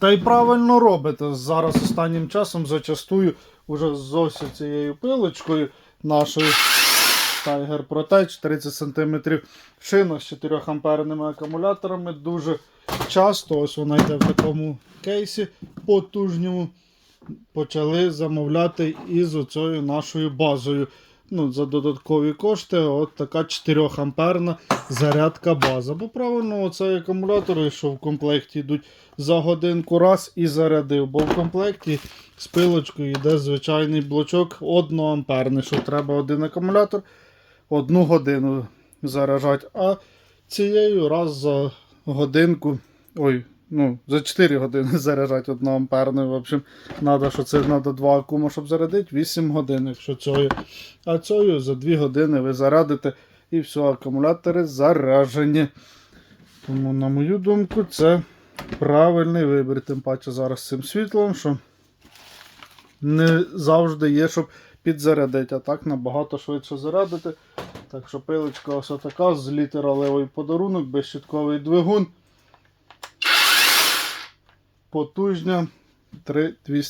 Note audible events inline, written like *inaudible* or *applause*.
Та й правильно робите. Зараз останнім часом зачастую уже з ось цією пилочкою нашою Tiger Protect 30 см шина з 4 амперними акумуляторами. Дуже часто, ось вона йде в такому кейсі потужньому. Почали замовляти із оцею нашою базою. Ну, за додаткові кошти, от така 4 амперна зарядка база. Бо правильно, оцей акумулятор, що в комплекті йдуть за годинку раз і зарядив. Бо в комплекті з пилочкою йде звичайний блочок 1 амперний, що треба один акумулятор одну годину заряджати. А цією раз за годинку, ой, ну, за 4 години *laughs* заряджати 1 амперною. В общем, треба, що це треба 2 акума, щоб зарядити, 8 годин, якщо цією. А цією за 2 години ви зарядите і все, акумулятори заряджені. Тому, на мою думку, це правильний вибір. Тим паче зараз цим світлом, що не завжди є, щоб підзарядити, а так набагато швидше зарядити. Так що пилочка ось така з літералевий подарунок, безщитковий двигун. Потужня 3200.